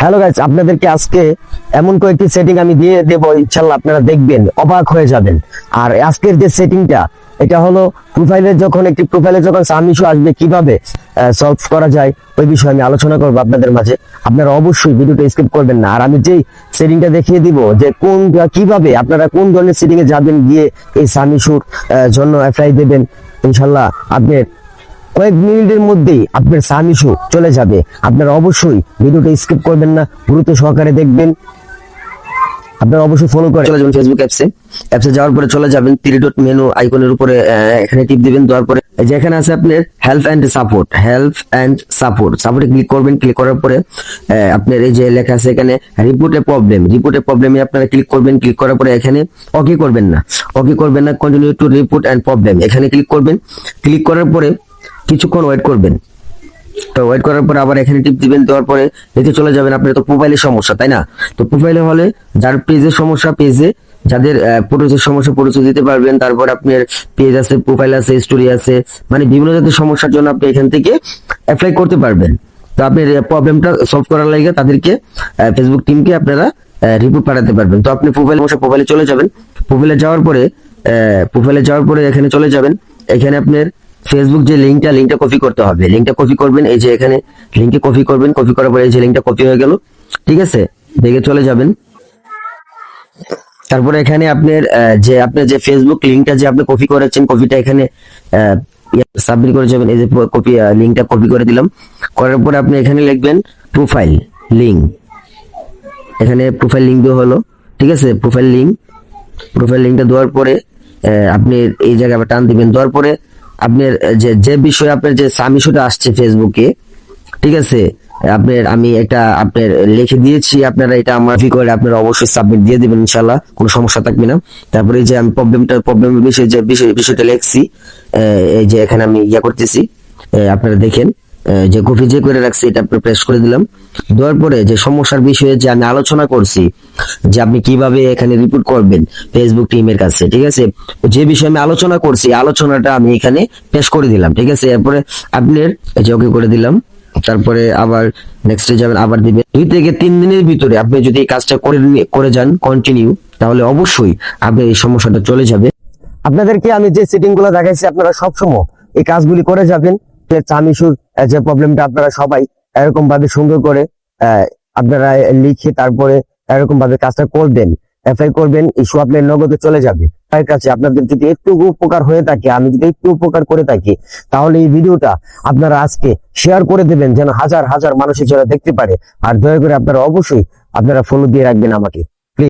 Hello guys আপনাদেরকে আজকে এমন কয়েকটি সেটিং আমি দিয়ে দেব ইনশাল্লাহ আপনারা দেখবেন অবাক হয়ে যাবেন। আর আজকের যে সেটিংটা এটা হলো প্রোফাইলে যখন একটি প্রোফাইলে যখন সামিশু আসবে কীভাবে সলভ করা যায় ওই বিষয়ে আমি আলোচনা করব আপনাদের মাঝে। আপনারা অবশ্যই ভিডিওটা স্কিপ করবেন না। আর আমি যেই সেটিংটা দেখিয়ে দিব যে কোন কীভাবে আপনারা কোন ধরনের সেটিং এ যাবেন গিয়ে এই সামিশুর আহ, জন্য অ্যাপ্লাই দেবেন ইনশাল্লাহ আপনার কয়েক মিনিটের মধ্যেই আপনার ইস্যু চলে যাবে। আপনারা অবশ্যই ভিডিওটা স্কিপ করবেন না গুরুত্ব সহকারে দেখবেন। আপনারা অবশ্যই ফলো করে চলে যাবেন ফেসবুক অ্যাপসে অ্যাপসে যাওয়ার পরে চলে যাবেন থ্রি ডট মেনু আইকনের উপরে এখানে টিপ দিবেন, দেওয়ার পরে এই যে এখানে আছে আপনার help and support help and support সাপোর্টে ক্লিক করবেন ক্লিক করার পরে আপনার এই যে লেখা আছে এখানে রিপোর্টে প্রবলেম রিপোর্টে প্রবলেমে আপনারা ক্লিক করবেন ক্লিক করার পরে এখানে ওকে করবেন না। ওকে করবেন না continue to report and problem এখানে ক্লিক করবেন। ক্লিক করার পরে কিছুক্ষণ ওয়েট করবেন। তো ওয়েট করার পরে আবার এখানে টিপ দিবেন, দেওয়ার পরে এতে চলে যাবেন আপনার তো প্রোফাইলের সমস্যা, তাই না? তো প্রোফাইলে হলে যার পেজের সমস্যা পেজে যাদের পরিচয় সমস্যা পরিচয় দিতে পারবেন, তারপর আপনার পেজ আছে প্রোফাইল আছে স্টোরি আছে মানে বিভিন্ন জাতের সমস্যার জন্য আপনি এখান থেকে অ্যাপ্লাই করতে পারবেন। তো আপনি প্রবলেমটা সলভ করার লাগে তাদেরকে ফেসবুক টিমকে আপনারা রিপোর্ট পাঠাতে পারবেন। তো আপনি প্রোফাইল সমস্যা প্রোফাইলে চলে যাবেন। প্রোফাইলে যাওয়ার পরে প্রোফাইলে যাওয়ার পরে এখানে চলে যাবেন। এখানে আপনার ফেসবুক যে লিঙ্কটা লিঙ্কটা কপি করতে হবে। লিঙ্কটা কপি করবেন, এই যে এখানে লিঙ্কে কপি করবেন কপি করার পরে এই যে লিঙ্কটা কপি হয়ে গেল। ঠিক আছে? দেখে চলে যাবেন। তারপরে এখানে আপনার যে আপনার যে ফেসবুক লিঙ্কটা যে আপনি কপি করেছেন কপিটা এখানে সাবমিট করে যাবেন। এই যে কপি লিঙ্কটা কপি করে দিলাম। করার পরে আপনি এখানে লিখবেন প্রোফাইল লিঙ্ক এখানে প্রোফাইল লিঙ্ক দেওয়া হলো। ঠিক আছে? প্রোফাইল লিঙ্ক প্রোফাইল লিঙ্কটা দেওয়ার পরে আপনি এই জায়গায় আবার টান দিবেন। দেওয়ার পরে আপনার যে যে বিষয়ে আপনার যে সামিশুটা আসছে ফেসবুকে ঠিক আছে? আপনার, আমি এটা আপনার লিখে দিয়েছি, আপনারা এটা আমার ফি করে আপনারা অবশ্যই সাবমিট দিয়ে দিবেন ইনশাল্লাহ কোনো সমস্যা থাকবে না। তারপরে যে আমি প্রবলেমটা প্রবলেম বিষয়ে যে বিষয়, বিষয়টা লিখছি এই যে এখানে আমি ইয়া করতেছি আপনারা দেখেন। যে কপি যে করে রাখছি, এটা আপনি প্রেস করে দিলাম। দেওয়ার পরে যে সমস্যার বিষয়ে যে আমি আলোচনা করছি, যে আপনি কীভাবে এখানে রিপোর্ট করবেন ফেসবুক টিমের কাছে, ঠিক আছে? যে বিষয়ে আমি আলোচনা করছি, আলোচনাটা আমি এখানে পেশ করে দিলাম, ঠিক আছে? এরপরে আপনার যে ওকে করে দিলাম, তারপরে আবার নেক্সটে যাবেন, আবার দিবেন। দুই থেকে তিন দিনের ভিতরে আপনি যদি এই কাজটা করে করে যান কন্টিনিউ তাহলে অবশ্যই আপনার এই সমস্যাটা চলে যাবে। আপনাদেরকে আমি যে সেটিংগুলো দেখাইছি, আপনারা সবসময় এই কাজগুলি করে যাবেন। চামিশুর যে প্রবলেমটা আপনারা সবাই এরকম ভাবে সুন্দর করে আপনারা লিখে তারপরে এরকম ভাবে কাজটা করবেন। অ্যাপ্লাই করবেন ইস্যু আপনার নগদে চলে যাবে। তার কাছে আপনাদের যদি একটু উপকার হয়ে থাকে, আমি যদি একটু উপকার করে থাকি, তাহলে এই ভিডিওটা আপনারা আজকে শেয়ার করে দেবেন, যেন হাজার হাজার মানুষের যারা দেখতে পারে। আর দয়া করে আপনারা অবশ্যই আপনারা ফলো দিয়ে রাখবেন আমাকে।